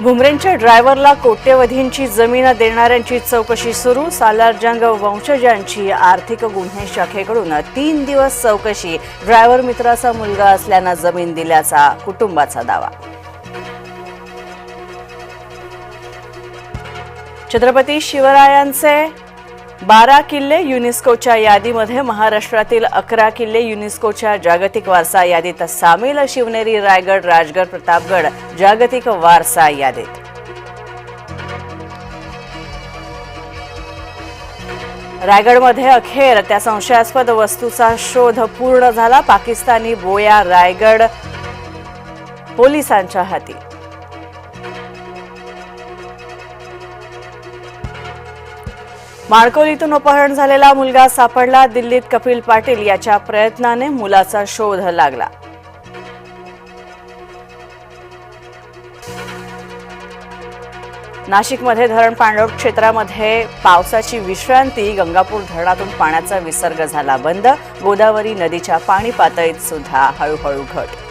भुमरेंच्या ड्रायव्हरला कोट्यवधींची जमीन देणाऱ्यांची चौकशी सुरू. सालारजंग वंशजांची आर्थिक गुन्हे शाखेकडून तीन दिवस चौकशी. ड्रायव्हर मित्राचा मुलगा असल्यानं जमीन दिल्याचा कुटुंबाचा दावा. छत्रपती शिवरायांचे बारा किल्ले युनेस्कोच्या यादीमध्ये महाराष्ट्रातील अकरा किल्ले युनेस्कोच्या जागतिक वारसा यादीत सामील शिवनेरी रायगड राजगड प्रतापगड जागतिक वारसा यादीत. रायगडमध्ये अखेर त्या संशयास्पद वस्तूचा शोध पूर्ण झाला. पाकिस्तानी बोया रायगड पोलिसांच्या हाती. माळकोलीतून अपहरण झालेला मुलगा सापडला. दिल्लीत कपिल पाटील याच्या प्रयत्नाने मुलाचा शोध लागला. नाशिकमध्ये धरण पाणलोट क्षेत्रामध्ये पावसाची विश्रांती. गंगापूर धरणातून पाण्याचा विसर्ग झाला बंद. गोदावरी नदीच्या पाणी पातळीत सुद्धा हळूहळू घट.